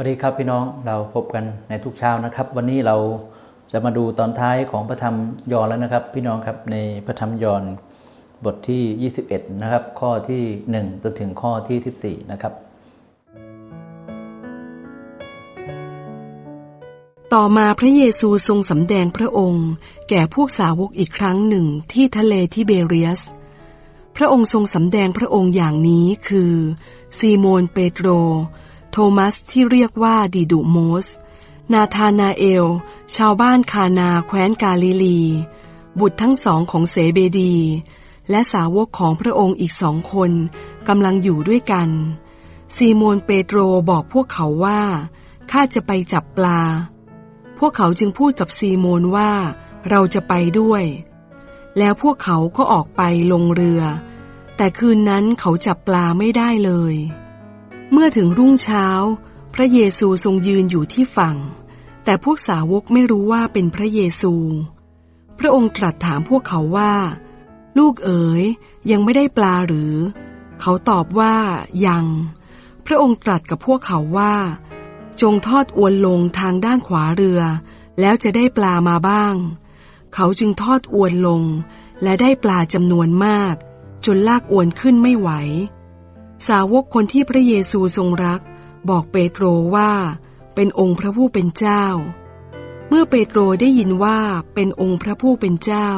วัสดีครับพี่น้องเราพบกันในทุกเช้านะครับ วันนี้เราจะมาดูตอนท้ายของพระธรรมยอห์นแล้วนะครับ พี่น้องครับในพระธรรมยอห์นบทที่ 21 นะครับ ข้อที่ 1 จนถึงข้อที่ 14 นะครับ ต่อมาพระเยซูทรงสำแดงพระองค์ แก่พวกสาวกอีกครั้งหนึ่งที่ทะเลทิเบเรียส พระองค์ทรงสำแดงพระองค์อย่างนี้คือ ซีโมนเปโตร มัสที่เรียกว่าดิดุโมส นาธานาเอล ชาวบ้านคานาแคว้นกาลิลี บุตรทั้งสองของเสเบดี และสาวกของพระองค์อีกสองคนกำลังอยู่ด้วยกัน ซีโมนเปโตรบอกพวกเขาว่าข้าจะไปจับปลา พวกเขาจึงพูดกับซีโมนว่าเราจะไปด้วย แล้วพวกเขาก็ออกไปลงเรือ แต่คืนนั้นเขาจับปลาไม่ได้เลย เมื่อถึงรุ่งเช้า พระเยซูทรงยืนอยู่ที่ฝั่ง แต่พวกสาวกไม่รู้ว่าเป็นพระเยซู พระองค์ตรัสถามพวกเขาว่า ลูกเอ๋ยยังไม่ได้ปลาหรือ เขาตอบว่ายัง พระองค์ตรัสกับพวกเขาว่า จงทอดอวนลงทางด้านขวาเรือ แล้วจะได้ปลามาบ้าง เขาจึงทอดอวนลง และได้ปลาจำนวนมาก จนลากอวนขึ้นไม่ไหว สาวกคนที่พระเยซูทรงรัก บอกเปโตรว่า เป็นองค์พระผู้เป็นเจ้า เมื่อเปโตรได้ยินว่าเป็นองค์พระผู้เป็นเจ้า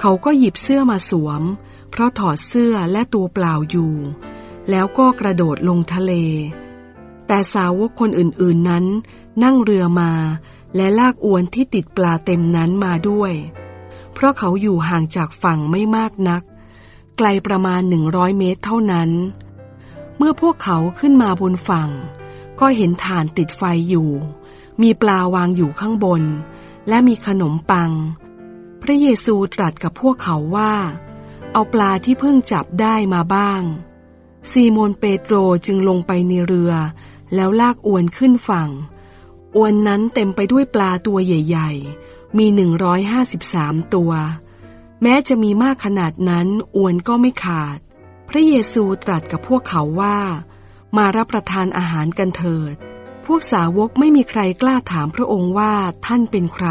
เขาก็หยิบเสื้อมาสวม เพราะถอดเสื้อและตัวเปล่าอยู่ แล้วก็กระโดดลงทะเล แต่สาวกคนอื่นๆนั้น นั่งเรือมา และลากอวนที่ติดปลาเต็มนั้นมาด้วย เพราะเขาอยู่ห่างจากฝั่งไม่มากนัก ไกลประมาณหนึ่งร้อยเมตรเท่านั้น เมื่อพวกเขาขึ้นมาบนฝั่ง ก็เห็นถ่านติดไฟอยู่ มีปลาวางอยู่ข้างบน และมีขนมปัง พระเยซูตรัสกับพวกเขาว่า เอาปลาที่เพิ่งจับได้มาบ้าง ซีโมนเปโตรจึงลงไปในเรือ แล้วลากอวนขึ้นฝั่ง อวนนั้นเต็มไปด้วยปลาตัวใหญ่ ๆ มีหนึ่งร้อยห้าสิบสามตัว แม้จะมีมากขนาดนั้นอวนก็ไม่ขาด ระเยซูตรัสกับพวกเขาว่า มารับประทานอาหารกันเถิด พวกสาวกไม่มีใครกล้าถามพระองค์ว่าท่านเป็นใคร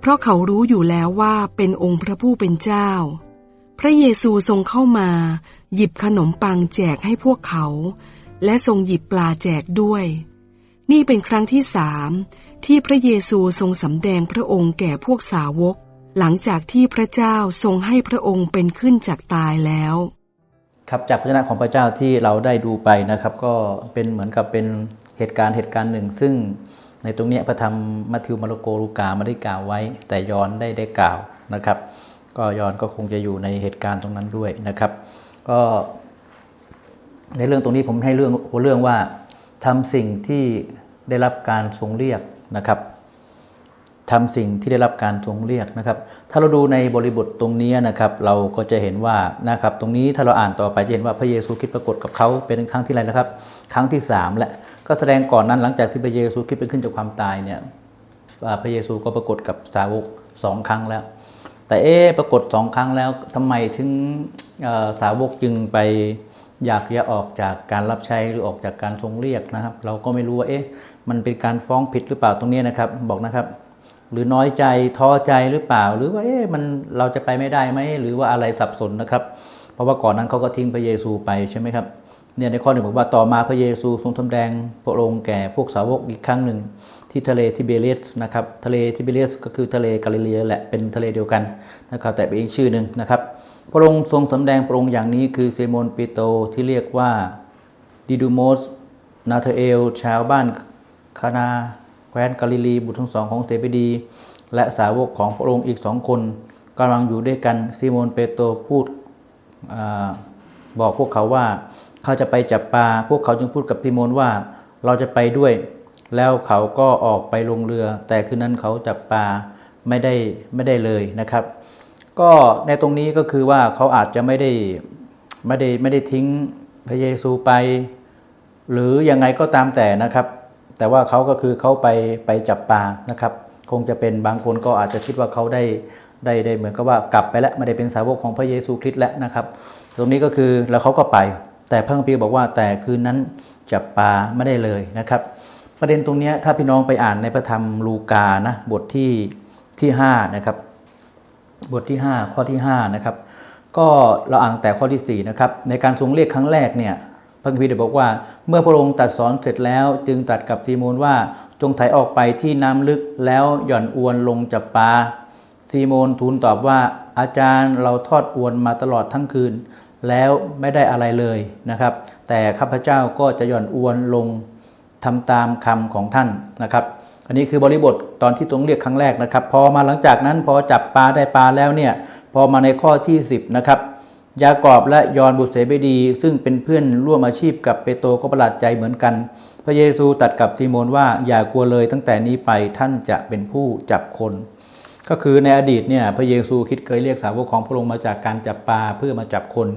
เพราะเขารู้อยู่แล้วว่าเป็นองค์พระผู้เป็นเจ้า พระเยซูทรงเข้ามา หยิบขนมปังแจกให้พวกเขา และทรงหยิบปลาแจกด้วย นี่เป็นครั้งที่สามที่พระเยซูทรงสำแดงพระองค์แก่พวกสาวก หลังจากที่พระเจ้าทรงให้พระองค์เป็นขึ้นจากตายแล้ว ครับจากพระชนะของพระเจ้าที่เราได้ดูไปนะครับ ก็เป็นเหมือนกับเป็นเหตุการณ์เหตุการณ์หนึ่ง ซึ่งในตรงนี้พระธรรมมัทธิวมาระโกลูกาไม่ได้กล่าวไว้ แต่ยอนได้ได้กล่าวนะครับ ก็ยอนก็คงจะอยู่ในเหตุการณ์ตรงนั้นด้วยนะครับ ก็ในเรื่องตรงนี้ผมให้เรื่องหัวเรื่องว่าทำสิ่งที่ได้รับการทรงเรียกนะครับ ทำสิ่งที่ได้รับการทรงเรียกนะครับ ถ้าเราดูในบริบทตรงนี้นะครับ เราก็จะเห็นว่านะครับ ตรงนี้ถ้าเราอ่านต่อไปจะเห็นว่าพระเยซูคริสต์ปรากฏกับเขาเป็นครั้งที่ไรนะครับ ครั้งที่สามแหละก็แสดงก่อนนั้นหลังจากที่พระเยซูคริสต์เป็นขึ้นจากความตายเนี่ยพระเยซูก็ปรากฏกับสาวกสองครั้งแล้ว แต่เอ๊ปรากฏสองครั้งแล้วทำไมถึงสาวกจึงไปอยากจะออกจากการรับใช้หรือออกจากการทรงเรียกนะครับ เราก็ไม่รู้ว่าเอ๊ะมันเป็นการฟ้องผิดหรือเปล่าตรงนี้นะครับบอกนะครับ หรือน้อยใจท้อใจหรือเปล่า หรือว่าเอ๊ะมันเราจะไปไม่ได้ไหมหรือว่าอะไรสับสนนะครับ เพราะว่าก่อนนั้นเขาก็ทิ้งพระเยซูไปใช่ไหมครับเนี่ยในข้อหนึ่งบอกว่าต่อมาพระเยซูทรงทำแดงพระองค์แก่พวกสาวกอีกครั้งหนึ่งที่ทะเลทิเบเรสนะครับทะเลทิเบเรสก็คือทะเลกาลิเลียแหละเป็นทะเลเดียวกันนะครับแต่เป็นอีกชื่อหนึ่งนะครับ พระองค์ทรงสำแดงพระองค์อย่างนี้คือเซโมนเปโตที่เรียกว่าดิดูโมสนาเธอเอลชาวบ้านคานา แคว้นกาลิลีบุตรทั้งสองของเซเบดี และสาวกของพระองค์อีกสองคนกำลังอยู่ด้วยกันซีโมนเปโตรพูดอบอกพวกเขาว่าเขาจะไปจับปลาพวกเขาจึงพูดกับพิโมนว่าเราจะไปด้วย แล้วเขาก็ออกไปลงเรือ แต่คืนนั้นเขาจับปลาไม่ได้ไม่ได้เลยนะครับ ก็ในตรงนี้ก็คือว่าเขาอาจจะไม่ได้ไม่ได้ไม่ได้ทิ้งพระเยซูไป หรือยังไงก็ตามแต่นะครับ แต่ว่าเขาก็คือเขาไปไปจับปลานะครับ คงจะเป็นบางคนก็อาจจะคิดว่าเขาได้ได้ได้เหมือนกับว่ากลับไปแล้วไม่ได้เป็นสาวกของพระเยซูคริสต์แล้วนะครับ ตรงนี้ก็คือแล้วเขาก็ไป แต่พระคัมภีร์บอกว่าแต่คืนนั้นจับปลาไม่ได้เลยนะครับ ประเด็นตรงนี้ถ้าพี่น้องไปอ่านในพระธรรมลูกานะบทที่ที่5นะครับบทที่ 5 ข้อที่5นะครับก็เราอ่านตั้งแต่ข้อที่4นะครับในการทรงเรียกครั้งแรกเนี่ย พระคัมภีร์ได้บอกว่า เมื่อพระองค์ตัดสอนเสร็จแล้ว จึงตัดกับซีโมนว่าจงไถออกไปที่น้ำลึกแล้วหย่อนอวนลงจับปลาซีโมนทูลตอบว่าอาจารย์เราทอดอวนมาตลอดทั้งคืน แล้วไม่ได้อะไรเลยนะครับ แต่ข้าพเจ้าก็จะหย่อนอวนลงทำตามคำของท่านนะครับ อันนี้คือบริบทตอนที่ตรงเรียกครั้งแรกนะครับ พอมาหลังจากนั้นพอจับปลาได้ปลาแล้วเนี่ยพอมาในข้อที่ 10นะครับ ยากอบและยอนบุตรเสเบดี ซึ่งเป็นเพื่อนร่วมอาชีพกับเปโตรก็ประหลาดใจเหมือนกัน พระเยซูตัดกับซีโมนว่าอย่ากลัวเลยตั้งแต่นี้ไปท่านจะเป็นผู้จับคน ก็คือในอดีตเนี่ยพระเยซูคิดเคยเรียกสาวกของพระองค์มาจากการจับปลาเพื่อมาจับคน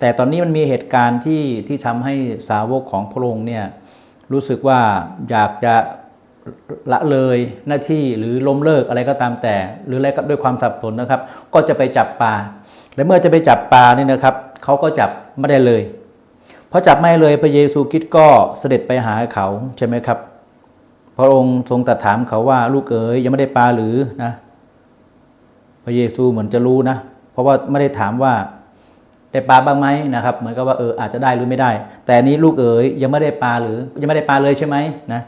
แต่ตอนนี้มันมีเหตุการณ์ที่ที่ทำให้สาวกของพระองค์เนี่ยรู้สึกว่าอยากจะละเลยหน้าที่หรือล้มเลิกอะไรก็ตามแต่ หรืออะไรก็ด้วยความสับสนนะครับ ก็จะไปจับปลา และเมื่อจะไปจับปลาเนี่ยนะครับเขาก็จับไม่ได้เลยเพราะจับไม่เลยพระเยซูคริดก็เสด็จไปหาเขาใช่ไหมครับ พระองค์ทรงตรัสถามเขาว่าลูกเอ๋ยยังไม่ได้ปลาหรือนะพระเยซูเหมือนจะรู้นะ เพราะว่าไม่ได้ถามว่าได้ปลาบ้างไหมนะครับ เหมือนกับว่าเอออาจจะได้หรือไม่ได้ แต่อันนี้ลูกเอ๋ยยังไม่ได้ปลาหรือยังไม่ได้ปลาเลยใช่ไหมนะ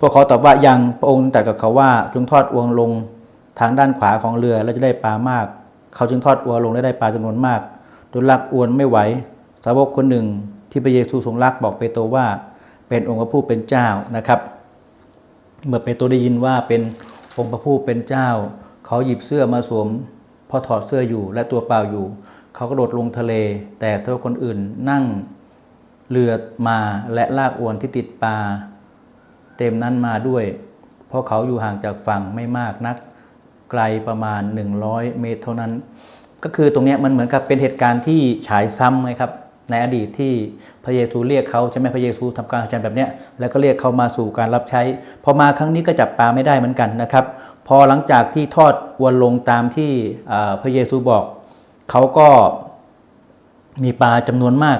พวกเขาตอบว่ายังพระองค์ตรัสกับเขาว่าจงทอดอวงลงทางด้านขวาของเรือแล้วจะได้ปลามาก เขาจึงทอดอวลงและได้ปลาจำนวนมากจนลักอวนไม่ไหว สาวกคนหนึ่งที่พระเยซูทรงรักบอกเปโตรว่า เป็นองค์พระผู้เป็นเจ้านะครับ เมื่อเปโตรได้ยินว่าเป็นองค์พระผู้เป็นเจ้า เขาหยิบเสื้อมาสวมพอถอดเสื้ออยู่และตัวเปล่าอยู่ เขากระโดดลงทะเล แต่ถ้าคนอื่นนั่งเรือมาและลากอวนที่ติดปลาเต็มนั้นมาด้วย เพราะเขาอยู่ห่างจากฝั่งไม่มากนัก ไกลประมาณ 100 เมตรเท่านั้น ก็คือตรงนี้มันเหมือนกับเป็นเหตุการณ์ที่ฉายซ้ำไงครับในอดีตที่พระเยซูเรียกเขาใช่ไหมพระเยซูทำการอาจารย์แบบนี้แล้วก็เรียกเขามาสู่การรับใช้ พอมาครั้งนี้ก็จับปลาไม่ได้เหมือนกันนะครับ พอหลังจากที่ทอดวนลงตามที่พระเยซูบอก เขาก็มีปลาจำนวนมาก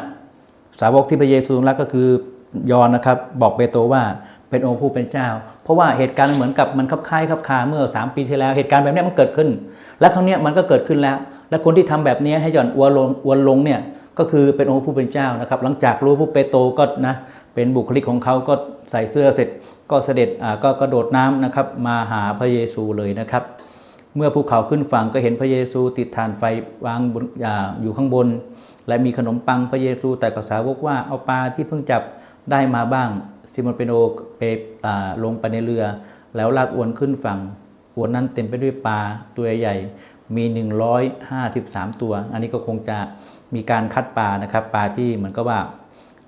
สาวกที่พระเยซูรักก็คือยอนนะครับ บอกเปโตรว่า เป็นองค์ผู้เป็นเจ้า เพราะว่าเหตุการณ์เหมือนกับมันคับคล้ายคับคาเมื่อ 3 ปีที่แล้ว เหตุการณ์แบบนี้มันเกิดขึ้น และครั้งนี้มันก็เกิดขึ้นแล้ว และคนที่ทำแบบนี้ให้หย่อนอวนลงอวนลงเนี่ยก็คือเป็นองค์ผู้เป็นเจ้านะครับ หลังจากรู้ผู้เปโตก็นะเป็นบุคลิกของเขาก็ใส่เสื้อเสร็จ ก็เสด็จอ่าก็กระโดดน้ำนะครับมาหาพระเยซูเลยนะครับ เมื่อภูเขาขึ้นฝั่งก็เห็นพระเยซูติดฐานไฟวางบนอ่าอยู่ข้างบน และมีขนมปังพระเยซูแต่กับสาวกว่าเอาปลาที่เพิ่งจับได้มาบ้าง ซิโมนเปโนไปลงไปในเรือ แล้วลากอวนขึ้นฝั่งอวนนั้นเต็มไปด้วยปลาตัวใหญ่ มี 153 ตัว อันนี้ก็คงจะมีการคัดปลานะครับปลาที่เหมือนกับว่า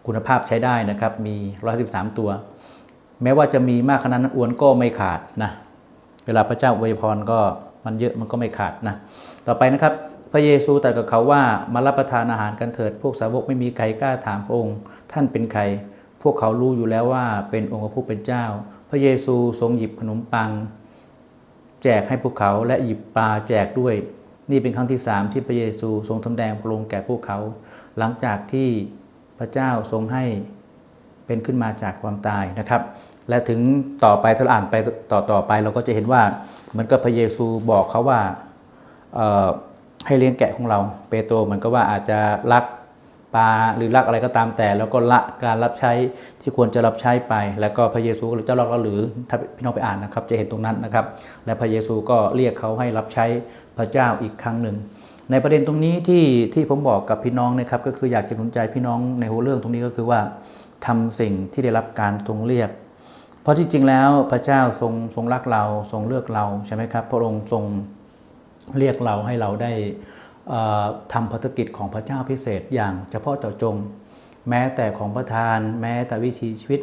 คุณภาพใช้ได้นะครับมี 113 ตัว แม้ว่าจะมีมากขนาดนั้นอวนก็ไม่ขาดนะเวลาพระเจ้าอวยพรก็มันเยอะมันก็ไม่ขาดนะต่อไปนะครับ พระเยซูตรัสกับเขาว่ามารับประทานอาหารกันเถิด พวกสาวกไม่มีใครกล้าถามพระองค์ ท่านเป็นใคร พวกเขารู้อยู่แล้วว่าเป็นองค์พระผู้เป็นเจ้า พระเยซูทรงหยิบขนมปัง แจกให้พวกเขาและหยิบปลาแจกด้วย นี่เป็นครั้งที่สามที่พระเยซูทรงทำแดงพระองค์แก่พวกเขา หลังจากที่พระเจ้าทรงให้เป็นขึ้นมาจากความตายนะครับ และถึงต่อไปถ้าเราอ่านไปต่อต่อไปเราก็จะเห็นว่าเหมือนกับพระเยซูบอกเขาว่าให้เลี้ยงแกะของเรา เปโตรเหมือนกับว่าอาจจะรัก ปลาหรือรักอะไรก็ตามแต่ แล้วก็ละการรับใช้ที่ควรจะรับใช้ไป แล้วก็พระเยซูก็เลยเจ้ารักเราหรือถ้าพี่น้องไปอ่านนะครับ จะเห็นตรงนั้นนะครับ และพระเยซูก็เรียกเขาให้รับใช้พระเจ้าอีกครั้งหนึ่ง ในประเด็นตรงนี้ที่ที่ผมบอกกับพี่น้องนะครับก็คืออยากจะหนุนใจพี่น้องในหัวเรื่องตรงนี้ก็คือว่าทำสิ่งที่ได้รับการทรงเรียก เพราะที่จริงแล้วพระเจ้าทรงทรงรักเราทรงเลือกเราใช่ไหมครับ พระองค์ทรงเรียกเราให้เราได้ ทำภารกิจของพระเจ้าพิเศษอย่างเฉพาะเจาะจง แม้แต่ของประทาน แม้แต่วิถีชีวิต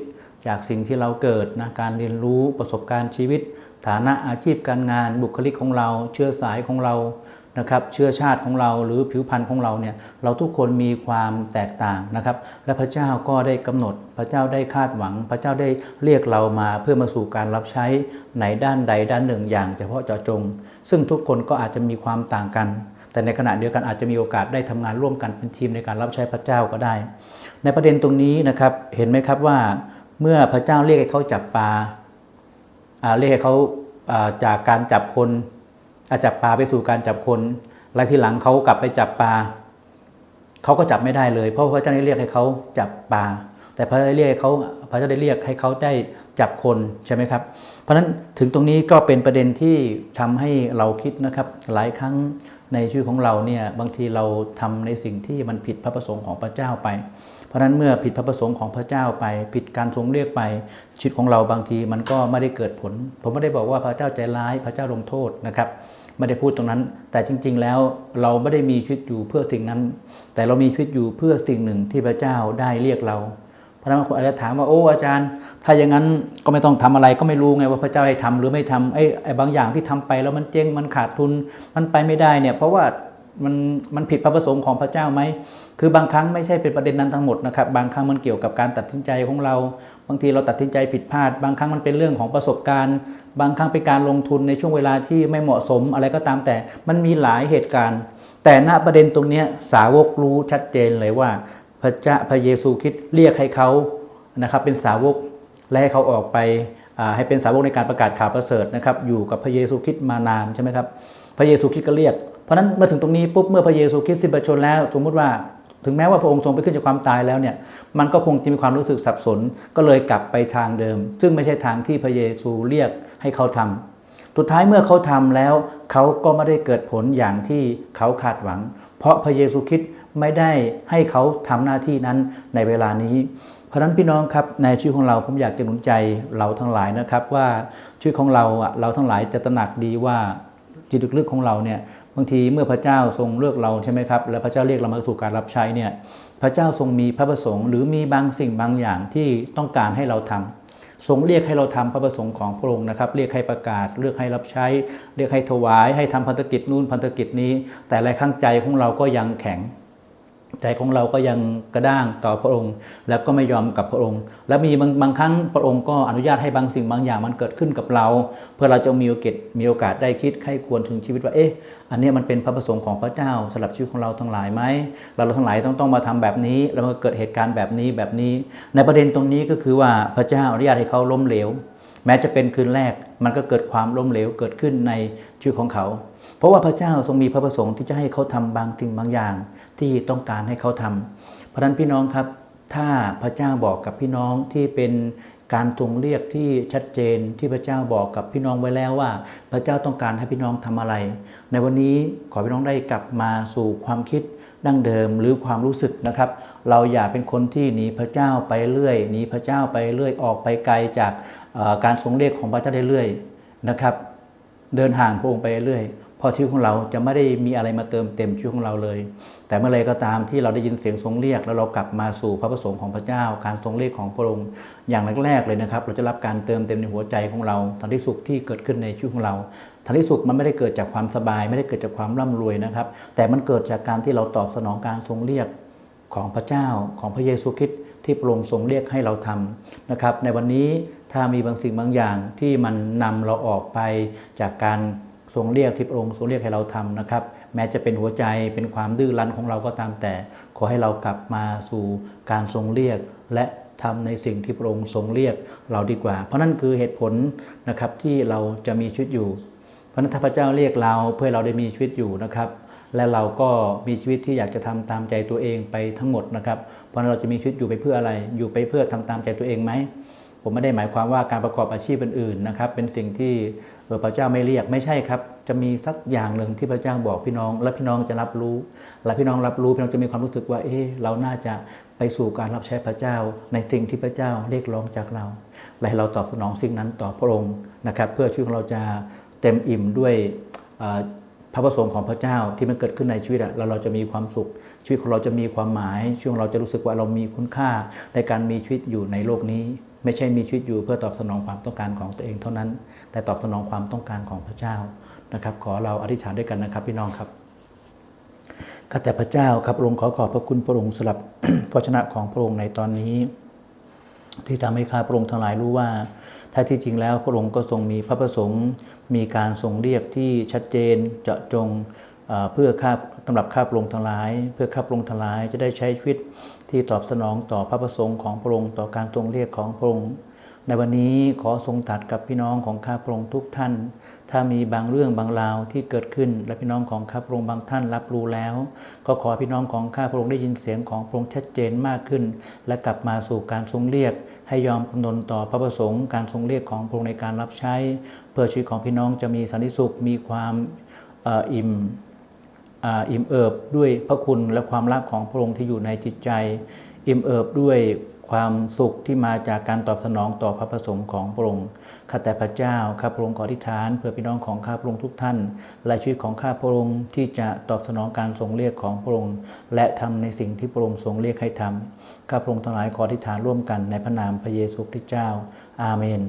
จากสิ่งที่เราเกิดนะการเรียนรู้ประสบการณ์ชีวิต ฐานะอาชีพการงานบุคลิกของเรา เชื้อสายของเรานะครับเชื้อชาติของเราหรือผิวพรรณของเราเนี่ยเราทุกคนมีความแตกต่างนะครับ และพระเจ้าก็ได้กำหนดพระเจ้าได้คาดหวัง พระเจ้าได้เรียกเรามาเพื่อมาสู่การรับใช้ในด้านใดด้านหนึ่งอย่างเฉพาะเจาะจง ซึ่งทุกคนก็อาจจะมีความต่างกัน แต่ในขณะเดียวกันอาจจะมีโอกาสได้ทำงานร่วมกันเป็นทีมในการรับใช้พระเจ้าก็ได้ ในประเด็นตรงนี้นะครับเห็นไหมครับว่าเมื่อพระเจ้าเรียกให้เขาจับปลาเรียกให้เขาจากการจับคนอาจับปลาไปสู่การจับคนแล้วทีหลังเขากลับไปจับปลาเขาก็จับไม่ได้เลย เพราะพระเจ้าได้เรียกให้เขาจับปลาแต่พระเจ้าได้เรียกให้เขาพระเจ้าได้เรียกให้เขาได้จับคนใช่ไหมครับ เพราะฉะนั้นถึงตรงนี้ก็เป็นประเด็นที่ทำให้เราคิดนะครับ หลายครั้ง ในชีวิตของเราเนี่ยบางทีเราทำในสิ่งที่มันผิดพระประสงค์ของพระเจ้าไป เพราะฉะนั้นเมื่อผิดพระประสงค์ของพระเจ้าไป ผิดการทรงเรียกไปชีวิตของเราบางทีมันก็ไม่ได้เกิดผล ผมไม่ได้บอกว่าพระเจ้าใจร้ายพระเจ้าลงโทษนะครับไม่ได้พูดตรงนั้น แต่จริง ๆ แล้วเราไม่ได้มีชีวิตอยู่เพื่อสิ่งนั้น แต่เรามีชีวิตอยู่เพื่อสิ่งหนึ่งที่พระเจ้าได้เรียกเรา ราะนั้นบาคนอาจจะถามว่าโอ้อาจารย์ ถ้าอย่างนั้นก็ไม่ต้องทำอะไรก็ไม่รู้ไงว่าพระเจ้าให้ทำหรือไม่ทำไอ้ไอ้บางอย่างที่ทำไปแล้วมันเจ๊งมันขาดทุนมันไปไม่ได้เนี่ยเพราะว่ามันมันผิดพระประสงค์ของพระเจ้าไหมคือบางครั้งไม่ใช่เป็นประเด็นนั้นทั้งหมดนะครับบางครั้งมันเกี่ยวกับการตัดสินใจของเรา บางทีเราตัดสินใจผิดพลาด บางครั้งมันเป็นเรื่องของประสบการณ์ บางครั้งเป็นการลงทุนในช่วงเวลาที่ไม่เหมาะสมอะไรก็ตามแต่มันมีหลายเหตุการณ์ แต่ณประเด็นตรงนี้สาวกรู้ชัดเจนเลยว่า พระเจ้าพระเยซูคริดเรียกให้เขานะครับเป็นสาวกและให้เขาออกไปให้เป็นสาวกในการประกาศข่าวประเสริฐนะครับอยู่กับพระเยซูคริดมานานใช่ไหมครับพระเยซูคริดก็เรียก เพราะนั้นเมื่อถึงตรงนี้ปุ๊บเมื่อพระเยซูคริสต์สิ้นพระชนแล้วสมมติว่าถึงแม้ว่าพระองค์ทรงไปขึ้นจากความตายแล้วเนี่ยมันก็คงจะมีความรู้สึกสับสน ก็เลยกลับไปทางเดิม ซึ่งไม่ใช่ทางที่พระเยซูเรียกให้เขาทำสุดท้ายเมื่อเขาทำแล้วเขาก็ไม่ได้เกิดผลอย่างที่เขาคาดหวัง เพราะพระเยซูคริสต์ ไม่ได้ให้เขาทำหน้าที่นั้นในเวลานี้ เพราะนั้นพี่น้องครับในชีวิตของเราผมอยากจะหนุนใจเราทั้งหลายนะครับ ว่าชีวิตของเราเราทั้งหลายจะตระหนักดีว่าจิตลึกๆของเราเนี่ยบางทีเมื่อพระเจ้าทรงเลือกเราใช่ไหมครับแล้วพระเจ้าเรียกเรามาสู่การรับใช้เนี่ยพระเจ้าทรงมีพระประสงค์หรือมีบางสิ่งบางอย่างที่ต้องการให้เราทำทรงเรียกให้เราทำพระประสงค์ของพระองค์นะครับ เรียกให้ประกาศ เรียกให้รับใช้ เรียกให้ถวาย ให้ทำพันธกิจนู่นพันธกิจนี้ แต่หลายครั้งใจของเราก็ยังแข็ง ใจของเราก็ยังกระด้างต่อพระองค์ แล้วก็ไม่ยอมกับพระองค์ และมีบางบางครั้งพระองค์ก็อนุญาตให้บางสิ่งบางอย่างมันเกิดขึ้นกับเรา เพื่อเราจะมีโอกาสมีโอกาสได้คิดไข้ควรถึงชีวิตว่าเอ๊ะอันนี้มันเป็นพระประสงค์ของพระเจ้าสำหรับชีวิตของเราทั้งหลายไหมเราเราทั้งหลายต้องต้องมาทำแบบนี้ แล้วมันเกิดเหตุการณ์แบบนี้แบบนี้ ในประเด็นตรงนี้ก็คือว่าพระเจ้าอนุญาตให้เขาล้มเหลว แม้จะเป็นคืนแรกมันก็เกิดความล้มเหลวเกิดขึ้นในชีวิตของเขา เพราะว่าพระเจ้าทรงมีพระประสงค์ที่จะให้เขาทำบางสิ่งบางอย่างที่ต้องการให้เขาทำเพราะฉะนั้นพี่น้องครับ ถ้าพระเจ้าบอกกับพี่น้องที่เป็นการทรงเรียกที่ชัดเจนที่พระเจ้าบอกกับพี่น้องไว้แล้วว่า พระเจ้าต้องการให้พี่น้องทำอะไร ในวันนี้ขอพี่น้องได้กลับมาสู่ความคิดดั้งเดิมหรือความรู้สึกนะครับ เราอย่าเป็นคนที่หนีพระเจ้าไปเรื่อยหนีพระเจ้าไปเรื่อยออกไปไกลจากการทรงเรียกของพระเจ้าเรื่อยนะครับ เดินห่างพระองค์ไปเรื่อย เพอชีวิตของเราจะไม่ได้มีอะไรมาเติมเต็มชีวิตของเราเลย แต่เมื่อไรก็ตามที่เราได้ยินเสียงทรงเรียก แล้วเรากลับมาสู่พระประสงค์ของพระเจ้า การทรงเรียกของพระองค์อย่างแรกๆเลยนะครับ เราจะรับการเติมเต็มในหัวใจของเราทันที่สุขที่เกิดขึ้นในชีวิตของเราทันที่สุขมันไม่ได้เกิดจากความสบาย ไม่ได้เกิดจากความร่ำรวยนะครับ แต่มันเกิดจากการที่เราตอบสนองการทรงเรียกของพระเจ้าของพระเยซูคริสต์ที่พระองค์ทรงเรียกให้เราทำนะครับ ในวันนี้ถ้ามีบางสิ่งบางอย่างที่มันนำเราออกไปจากการ ทรงเรียกที่พระองค์ทรงเรียกให้เราทำนะครับ แม้จะเป็นหัวใจเป็นความดื้อรั้นของเราก็ตามแต่ ขอให้เรากลับมาสู่การทรงเรียกและทำในสิ่งที่พระองค์ทรงเรียกเราดีกว่า เพราะนั่นคือเหตุผลนะครับที่เราจะมีชีวิตอยู่เพราะนั้นพระเจ้าเรียกเราเพื่อเราได้มีชีวิตอยู่นะครับ และเราก็มีชีวิตที่อยากจะทำตามใจตัวเองไปทั้งหมดนะครับ เพราะนั้นเราจะมีชีวิตอยู่ไปเพื่ออะไร อยู่ไปเพื่อทำตามใจตัวเองไหม ผมไม่ได้หมายความว่าการประกอบอาชีพอื่นๆนะครับเป็นสิ่งที่เออพระเจ้าไม่เรียกไม่ใช่ครับ จะมีสักอย่างหนึ่งที่พระเจ้าบอกพี่น้อง และพี่น้องจะรับรู้ และพี่น้องรับรู้พี่น้องจะมีความรู้สึกว่าเอ๊ะเราน่าจะไปสู่การรับใช้พระเจ้า ในสิ่งที่พระเจ้าเรียกร้องจากเรา และเราตอบสนองสิ่งนั้นต่อพระองค์นะครับเพื่อชีวิตของเราจะเต็มอิ่มด้วยพระประสงค์ของพระเจ้าที่มันเกิดขึ้นในชีวิตแล้วเราจะมีความสุข ชีวิตของเราจะมีความหมายชีวิตของเราจะรู้สึกว่าเรามีคุณค่าในการมีชีวิตอยู่ในโลกนี้ ไม่ใช่มีชีวิตอยู่เพื่อตอบสนองความต้องการของตัวเองเท่านั้น แต่ตอบสนองความต้องการของพระเจ้านะครับ ขอเราอธิษฐานด้วยกันนะครับ พี่น้องครับข้าแต่พระเจ้าครับพระองค์ขอขอบพระคุณพระองค์สำหรับพระชนะของพระองค์ในตอนนี้ ที่ทำให้ข้าพระองค์ทั้งหลายรู้ว่าแท้ที่จริงแล้วพระองค์ก็ทรงมีพระประสงค์ มีการทรงเรียกที่ชัดเจนเจาะจง เพื่อข้าสำหรับข้าพรองทลาย เพื่อข้าพรองทลายจะได้ใช้ชีวิตที่ตอบสนองต่อพระประสงค์ของพระองค์ต่อการทรงเรียกของพระองค์ในวันนี้ขอทรงตัดกับพี่น้องของข้าพระองค์ทุกท่าน ถ้ามีบางเรื่องบางราวที่เกิดขึ้น และพี่น้องของข้าพระองค์บางท่านรับรู้แล้ว ก็ขอพี่น้องของข้าพระองค์ได้ยินเสียงของพระองค์ชัดเจนมากขึ้น และกลับมาสู่การทรงเรียก ให้ยอมกำนนต่อพระประสงค์การทรงเรียกของพระองค์ในการรับใช้ เพื่อชีวิตของพี่น้องจะมีสันติสุขมีความอออิ่ม อิ่มเอิบด้วยพระคุณและความรักของพระองค์ที่อยู่ในจิตใจ อิ่มเอิบด้วยความสุขที่มาจากการตอบสนองต่อพระประสงค์ของพระองค์ข้าแต่พระเจ้าข้าพระองค์ขออธิษฐาน เพื่อพี่น้องของข้าพระองค์ทุกท่านและชีวิตของข้าพระองค์ที่จะตอบสนองการทรงเรียกของพระองค์และทำในสิ่งที่พระองค์ทรงเรียกให้ทำข้าพระองค์ทั้งหลายขออธิษฐานร่วมกันในพระนามพระเยซูคริสต์เจ้า อาเมน